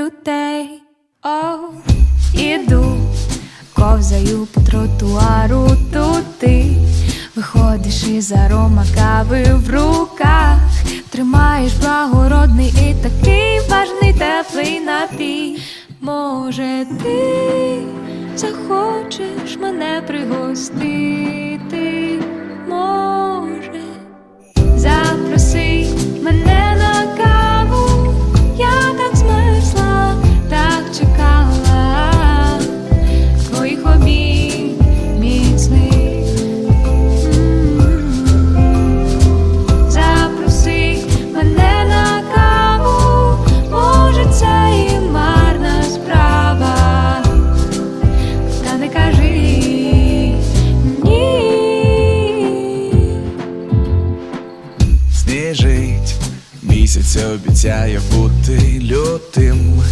людей. О, іду, ковзаю по тротуару тут ти Виходиш із арома кави в руках, тримаєш благородний і такий важний теплий напій. Може, ти захочеш мене пригостити? Сніжить, місяць обіцяє бути лютим.